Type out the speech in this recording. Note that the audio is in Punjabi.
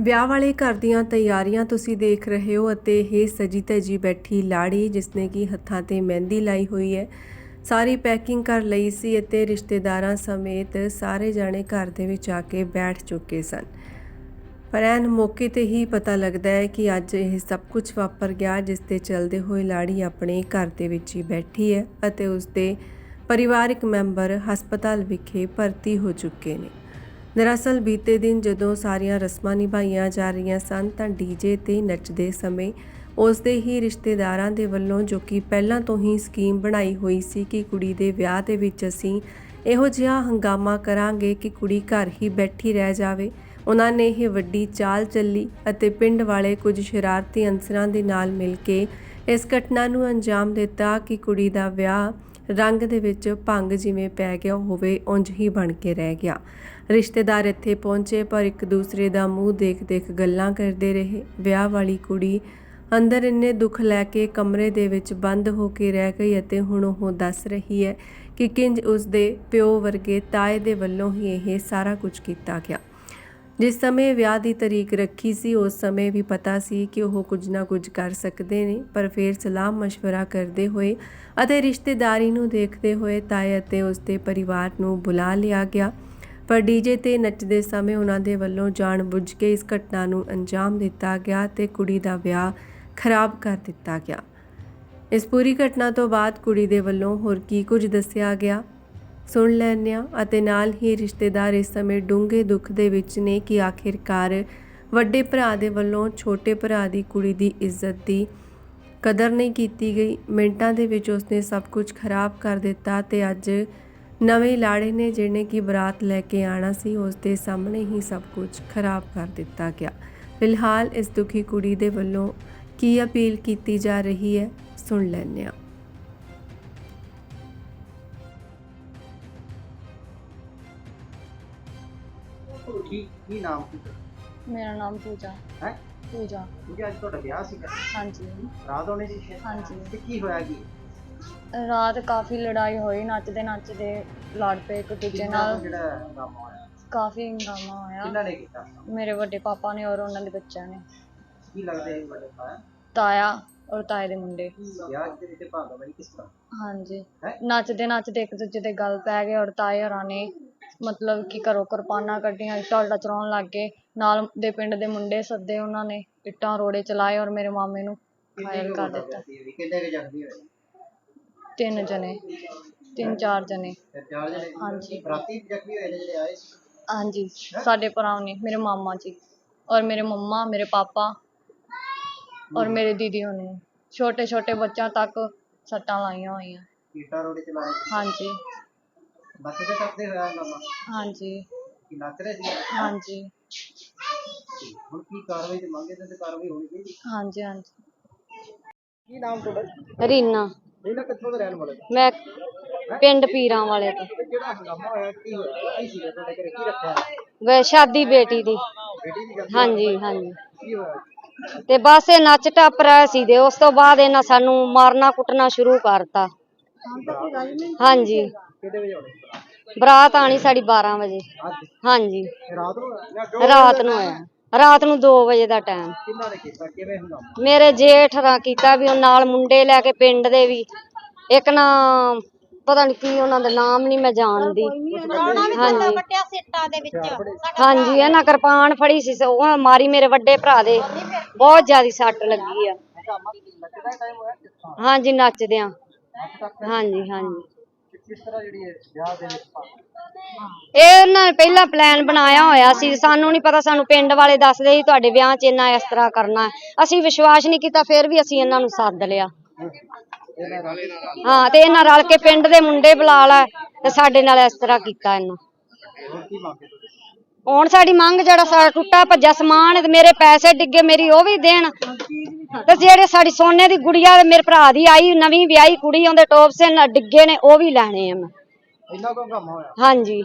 ਵਿਆਹ ਵਾਲੇ ਘਰ ਦੀਆਂ ਤਿਆਰੀਆਂ ਤੁਸੀਂ ਦੇਖ ਰਹੇ ਹੋ ਅਤੇ ਇਹ ਸਜੀ ਧਜੀ ਬੈਠੀ ਲਾੜੀ ਜਿਸਨੇ ਕਿ ਹੱਥਾਂ ਤੇ ਮਹਿੰਦੀ ਲਾਈ ਹੋਈ ਹੈ। ਸਾਰੀ ਪੈਕਿੰਗ ਕਰ ਲਈ ਸੀ ਅਤੇ ਰਿਸ਼ਤੇਦਾਰਾਂ ਸਮੇਤ ਸਾਰੇ ਜਾਣੇ ਘਰ ਦੇ ਵਿੱਚ ਆ ਕੇ ਬੈਠ ਚੁੱਕੇ ਸਨ। ਪਰ ਐਨ ਮੌਕੇ ਤੇ ਹੀ ਪਤਾ ਲੱਗਦਾ ਹੈ ਕਿ ਅੱਜ ਇਹ ਸਭ ਕੁਝ ਵਾਪਰ ਗਿਆ ਜਿਸ ਤੇ ਚਲਦੇ ਹੋਏ ਲਾੜੀ ਆਪਣੇ ਘਰ ਦੇ ਵਿੱਚ ਹੀ ਬੈਠੀ ਹੈ ਅਤੇ ਉਸ ਦੇ ਪਰਿਵਾਰਕ ਮੈਂਬਰ ਹਸਪਤਾਲ ਵਿਖੇ ਭਰਤੀ ਹੋ ਚੁੱਕੇ ਨੇ। ਦਰਅਸਲ ਬੀਤੇ ਦਿਨ ਜਦੋਂ ਸਾਰੀਆਂ ਰਸਮਾਂ ਨਿਭਾਈਆਂ ਜਾ ਰਹੀਆਂ ਸਨ ਤਾਂ ਡੀਜੇ ਤੇ ਨੱਚਦੇ ਸਮੇਂ ਉਸ ਦੇ ਹੀ ਰਿਸ਼ਤੇਦਾਰਾਂ ਦੇ ਵੱਲੋਂ ਜੋ ਕਿ ਪਹਿਲਾਂ ਤੋਂ ਹੀ ਸਕੀਮ ਬਣਾਈ ਹੋਈ ਸੀ ਕਿ ਕੁੜੀ ਦੇ ਵਿਆਹ ਦੇ ਵਿੱਚ ਅਸੀਂ ਇਹੋ ਜਿਹਾ ਹੰਗਾਮਾ ਕਰਾਂਗੇ ਕਿ ਕੁੜੀ ਘਰ ਹੀ ਬੈਠੀ ਰਹਿ ਜਾਵੇ। ਉਹਨਾਂ ਨੇ ਇਹ ਵੱਡੀ ਚਾਲ ਚੱਲੀ ਅਤੇ ਪਿੰਡ ਵਾਲੇ ਕੁਝ ਸ਼ਰਾਰਤੀ ਅਨਸਰਾਂ ਦੇ ਨਾਲ ਮਿਲ ਕੇ ਇਸ ਘਟਨਾ ਨੂੰ ਅੰਜਾਮ ਦਿੱਤਾ ਕਿ ਕੁੜੀ ਦਾ ਵਿਆਹ ਰੰਗ ਦੇ ਵਿੱਚ ਭੰਗ ਜਿਵੇਂ ਪੈ ਗਿਆ ਹੋਵੇ, ਉਂਝ ਹੀ ਬਣ ਕੇ ਰਹਿ ਗਿਆ। ਰਿਸ਼ਤੇਦਾਰ ਇੱਥੇ ਪਹੁੰਚੇ, ਪਰ ਇੱਕ ਦੂਸਰੇ ਦਾ ਮੂੰਹ ਦੇਖ-ਦੇਖ ਗੱਲਾਂ ਕਰਦੇ ਰਹੇ। ਵਿਆਹ ਵਾਲੀ ਕੁੜੀ ਅੰਦਰ ਇੰਨੇ ਦੁੱਖ ਲੈ ਕੇ ਕਮਰੇ ਦੇ ਵਿੱਚ ਬੰਦ ਹੋ ਕੇ ਰਹਿ ਗਈ ਅਤੇ ਹੁਣ ਉਹ ਦੱਸ ਰਹੀ ਹੈ ਕਿ ਕਿੰਜ ਉਸ ਦੇ ਪਿਓ ਵਰਗੇ ਤਾਏ ਦੇ ਵੱਲੋਂ ਹੀ ਇਹ ਸਾਰਾ ਕੁਝ ਕੀਤਾ ਗਿਆ। ਜਿਸ ਸਮੇਂ ਵਿਆਹ ਦੀ ਤਰੀਕ ਰੱਖੀ ਸੀ ਉਸ ਸਮੇਂ ਵੀ ਪਤਾ ਸੀ ਕਿ ਉਹ ਕੁਝ ਨਾ ਕੁਝ ਕਰ ਸਕਦੇ ਨੇ ਪਰ ਫਿਰ ਸਲਾਹ مشورہ ਕਰਦੇ ਹੋਏ ਅਤੇ ਰਿਸ਼ਤੇਦਾਰੀ ਨੂੰ ਦੇਖਦੇ ਹੋਏ ਤਾਏ ਅਤੇ ਉਸ ਦੇ ਪਰਿਵਾਰ ਨੂੰ ਬੁਲਾ ਲਿਆ ਗਿਆ ਪਰ ਡੀਜੇ ਤੇ ਨੱਚਦੇ ਸਮੇਂ ਉਹਨਾਂ ਦੇ ਵੱਲੋਂ ਜਾਣਬੁੱਝ ਕੇ ਇਸ ਘਟਨਾ ਨੂੰ ਅੰਜਾਮ ਦਿੱਤਾ ਗਿਆ ਤੇ ਕੁੜੀ ਦਾ ਵਿਆਹ ਖਰਾਬ ਕਰ ਦਿੱਤਾ ਗਿਆ ਇਸ ਪੂਰੀ ਘਟਨਾ ਤੋਂ ਬਾਅਦ ਕੁੜੀ ਦੇ ਵੱਲੋਂ ਹੋਰ ਕੀ ਕੁਝ ਦੱਸਿਆ ਗਿਆ ਸੁਣ ਲੈਂਦੇ ਹਾਂ ਅਤੇ ਨਾਲ ਹੀ ਰਿਸ਼ਤੇਦਾਰ ਇਸ ਸਮੇਂ ਡੂੰਘੇ ਦੁੱਖ ਦੇ ਵਿੱਚ ਨੇ ਕਿ ਆਖਿਰਕਾਰ ਵੱਡੇ ਭਰਾ ਦੇ ਵੱਲੋਂ ਛੋਟੇ ਭਰਾ ਦੀ ਕੁੜੀ ਦੀ ਇੱਜ਼ਤ ਦੀ ਕਦਰ ਨਹੀਂ ਕੀਤੀ ਗਈ। ਮਿੰਟਾਂ ਦੇ ਵਿੱਚ ਉਸਨੇ ਸਭ ਕੁਝ ਖਰਾਬ ਕਰ ਦਿੱਤਾ ਤੇ ਅੱਜ ਨਵੇਂ ਲਾੜੇ ਨੇ ਜਿਹਨੇ ਕਿ ਬਰਾਤ ਲੈ ਕੇ ਆਣਾ ਸੀ ਉਸ ਦੇ ਸਾਹਮਣੇ ਹੀ ਸਭ ਕੁਝ ਖਰਾਬ ਕਰ ਦਿੱਤਾ ਗਿਆ। ਫਿਲਹਾਲ ਇਸ ਦੁਖੀ ਕੁੜੀ ਦੇ ਵੱਲੋਂ ਕੀ ਅਪੀਲ ਕੀਤੀ ਜਾ ਰਹੀ ਹੈ? ਸੁਣ ਲੈਂਦੇ ਹਾਂ ਕੀ ਕੀ ਨਾਮ ਕੀ ਮੇਰਾ ਨਾਮ ਪੂਜਾ। ਹੈ? ਪੂਜਾ। ਕਿਉਂਕਿ ਅੱਜ ਤੁਹਾਡਾ ਵਿਆਹ ਸੀਗਾ। ਹਾਂਜੀ। ਰਾਤ ਹੋਣੀ ਸੀ ਸ਼ਾਇਦ। ਹਾਂਜੀ। ਤੇ ਕੀ ਹੋਇਆ ਕੀ? ਰਾਤ ਕਾਫੀ ਲੜਾਈ ਹੋਈ ਨੱਚਦੇ ਨੱਚਦੇ ਲੜ ਪਏ ਇੱਕ ਦੂਜੇ ਕਿੰਨਾ ਨਾਲ। ਜਿਹੜਾ ਹੰਗਾਮਾ ਹੋਇਆ? ਕਾਫੀ ਹੰਗਾਮਾ ਹੋਇਆ। ਕਿੰਨਾ ਨੇ ਕੀਤਾ ਮੇਰੇ ਵੱਡੇ ਪਾਪਾ ਨੇ ਔਰ ਉਹਨਾਂ ਦੇ ਬੱਚਿਆਂ ਨੇ। ਕੀ ਲੱਗਦਾ ਹੈ ਵੱਡੇ ਪਾਇਆ ਤਾਇਆ ਔਰ ਤਾਏ ਦੇ ਮੁੰਡੇ। ਵਿਆਹ ਦੇ ਵਿੱਚ ਭਾਗਾ ਬਈ ਕਿਸ ਤਰ੍ਹਾਂ? ਹਾਂਜੀ। ਹੈਂ? ਨੱਚਦੇ ਨੱਚਦੇ ਇੱਕ ਦੂਜੇ ਦੇ ਗਲ ਪੈ ਗਏ ਔਰ ਤਾਏ ਹੋਰਾਂ ਨੇ ਮਤਲਬ ਕਿ ਘਰੋਂ ਕਿਰਪਾਨਾਂ ਕੱਢੀਆਂ ਇੱਟਾਂ ਉੱਟਾਂ ਚਲਾਉਣ ਲੱਗ ਗਏ। ਨਾਲ ਦੇ ਪਿੰਡ ਦੇ ਮੁੰਡੇ ਸੱਦੇ ਉਹਨਾਂ ਨੇ ਇੱਟਾਂ ਰੋੜੇ ਚਲਾਏ ਔਰ ਮੇਰੇ ਮਾਮੇ ਨੂੰ ਘਾਇਲ ਕਰ ਦਿੱਤਾ। ਕਿੰਨੇ ਕੁ ਜ਼ਖਮੀ ਹੋਏ? ਤਿੰਨ ਜਣੇ। ਤਿੰਨ ਚਾਰ ਜਣੇ। ਤੇ ਚਾਰ ਜਣੇ? ਹਾਂਜੀ। ਬਰਾਤੀ ਜ਼ਖਮੀ ਹੋਏ ਨੇ ਜਿਹੜੇ ਆਏ ਸੀ? ਹਾਂਜੀ। ਸਾਡੇ ਭਰਾ ਨੇ ਮੇਰੇ ਮਾਮਾ ਜੀ ਔਰ ਮੇਰੇ ਮੰਮਾ ਮੇਰੇ ਪਾਪਾ ਔਰ ਮੇਰੇ ਦੀਦੀ ਹੋਣੀ। ਛੋਟੇ ਛੋਟੇ ਬੱਚਿਆਂ ਤੱਕ ਸੱਟਾਂ ਲਾਈਆਂ ਹੋਈਆਂ। ਕੀਟਾ ਰੋੜੇ ਚਲਾਏ? ਹਾਂਜੀ। ਨੱਚਦੇ ਟੱਪਦੇ ਹੋਇਆ ਹੰਗਾਮਾ ਹਾਂਜੀ। ਕੀ ਨੱਚ ਰਹੇ ਸੀ ਹਾਂਜੀ। ਹੁਣ ਕੀ ਕਾਰਵਾਈ ਤੇ ਮੰਗੇ ਤੇ ਕਾਰਵਾਈ ਹੋਣੀ ਚਾਹੀਦੀ? ਹਾਂਜੀ ਹਾਂਜੀ। ਕੀ ਨਾਮ ਤੁਹਾਡਾ? ਰੀਨਾ। ਇਹਨਾਂ ਕਿੱਥੋਂ ਦੇ ਰਹਿਣ ਵਾਲੇ ਮੈਂ ਪਿੰਡ ਪੀਰਾਂ ਵਾਲੇ ਤੋਂ। ਤੇ ਜਿਹੜਾ ਹੰਗਾਮਾ ਹੋਇਆ? ਕੀ ਹੋਇਆ? ਕੀ ਸੀਗਾ ਤੁਹਾਡੇ ਘਰੇ? ਕੀ ਰੱਖਿਆ? ਵੇ ਸ਼ਾਦੀ ਬੇਟੀ ਦੀ। ਬੇਟੀ ਦੀ ਗੱਲ ਹਾਂਜੀ ਹਾਂਜੀ। ਕੀ ਹੋਇਆ? ਤੇ ਬਸ ਇਹ ਨੱਚ ਟੱਪ ਰਿਹਾ ਸੀ ਤੇ ਉਸ ਤੋਂ ਬਾਅਦ ਇਹਨਾਂ ਸਾਨੂੰ ਮਾਰਨਾ ਕੁੱਟਣਾ ਸ਼ੁਰੂ ਕਰਤਾ। ਹਾਂਜੀ। ਕਿਹਦੇ ਵਜੇ ਹੋਣੇ ਬਰਾਤ ਆਣੀ ਸਾਡੀ 12 ਵਜੇ। ਅੱਜ ਹਾਂਜੀ। ਰਾਤ ਨੂੰ? ਰਾਤ ਨੂੰ ਆਇਆ ਰਾਤ ਨੂੰ 2 ਵਜੇ ਦਾ ਟਾਈਮ ਕਿੰਨਾ ਨੇ ਕੀਤਾ? ਕਿਵੇਂ ਮੇਰੇ ਜੇਠ ਰਾਂ ਕੀਤਾ ਵੀ ਉਹ ਨਾਲ ਮੁੰਡੇ ਲੈ ਕੇ ਪਿੰਡ ਦੇ ਵੀ। ਇੱਕ ਨਾ ਪਤਾ ਨਹੀਂ ਕੀ ਉਹਨਾਂ ਦਾ ਨਾਮ ਨਹੀਂ ਮੈਂ ਜਾਣਦੀ। ਹਾਂਜੀ। ਹਾਂਜੀ ਇਹਨਾਂ ਕਿਰਪਾਨ ਫੜੀ ਸੀ ਸੋ ਉਹ ਮਾਰੀ ਮੇਰੇ ਵੱਡੇ ਭਰਾ ਦੇ। ਬਹੁਤ ਜ਼ਿਆਦਾ ਸੱਟ ਲੱਗੀ ਆ। ਨੱਚਦਾ ਟਾਈਮ ਹੋਇਆ ਹਾਂਜੀ ਨੱਚਦੇ ਆ ਨੱਚ ਤੱਕ ਹਾਂਜੀ ਹਾਂਜੀ। ਕਿਸ ਤਰ੍ਹਾਂ ਜਿਹੜੀ ਹੈ ਵਿਆਹ ਦੇ ਵਿੱਚ ਭਾਗ ਇਹ ਉਹਨਾਂ ਨੇ ਪਹਿਲਾਂ ਪਲਾਨ ਬਣਾਇਆ ਹੋਇਆ ਸੀ ਸਾਨੂੰ ਨਹੀਂ ਪਤਾ ਸਾਨੂੰ ਪਿੰਡ ਵਾਲੇ ਦੱਸਦੇ ਸੀ ਤੁਹਾਡੇ ਵਿਆਹ 'ਚ ਇੰਨਾ ਇਸ ਤਰ੍ਹਾਂ ਕਰਨਾ ਹੈ। ਅਸੀਂ ਵਿਸ਼ਵਾਸ ਨਹੀਂ ਕੀਤਾ ਫਿਰ ਵੀ ਅਸੀਂ ਇਹਨਾਂ ਨੂੰ ਸੱਦ ਲਿਆ। ਇਹਨਾਂ ਨਾਲ ਹਾਂ ਤੇ ਇਹਨਾਂ ਰਲ ਕੇ ਪਿੰਡ ਦੇ ਮੁੰਡੇ ਬੁਲਾ ਲੈ ਤੇ ਸਾਡੇ ਨਾਲ ਇਸ ਤਰ੍ਹਾਂ ਕੀਤਾ ਇਹਨਾਂ। ਹੁਣ ਕੀ ਮੰਗਦੇ ਤੁਸੀਂ ਹੁਣ ਸਾਡੀ ਮੰਗ ਜਿਹੜਾ ਸਾਡਾ ਟੁੱਟਾ ਭੱਜਾ ਸਮਾਨ ਹੈ ਤੇ ਮੇਰੇ ਪੈਸੇ ਡਿੱਗੇ ਮੇਰੀ ਉਹ ਵੀ ਦੇਣ। ਤੇ ਜਿਹੜੇ ਸਾਡੀ ਸੋਨੇ ਦੀ ਗੁੜੀਆ ਮੇਰੇ ਭਰਾ ਦੀ ਆਈ ਨਵੀਂ ਵਿਆਹੀ ਕੁੜੀ ਉਹਦੇ ਟੋਪਸੇ ਨਾਲ ਡਿੱਗੇ ਨੇ ਉਹ ਵੀ ਲੈਣੇ ਆ ਮੈਂ। ਇੰਨਾ ਕੁ ਹੰਗਾਮਾ ਹੋਇਆ? ਹਾਂਜੀ।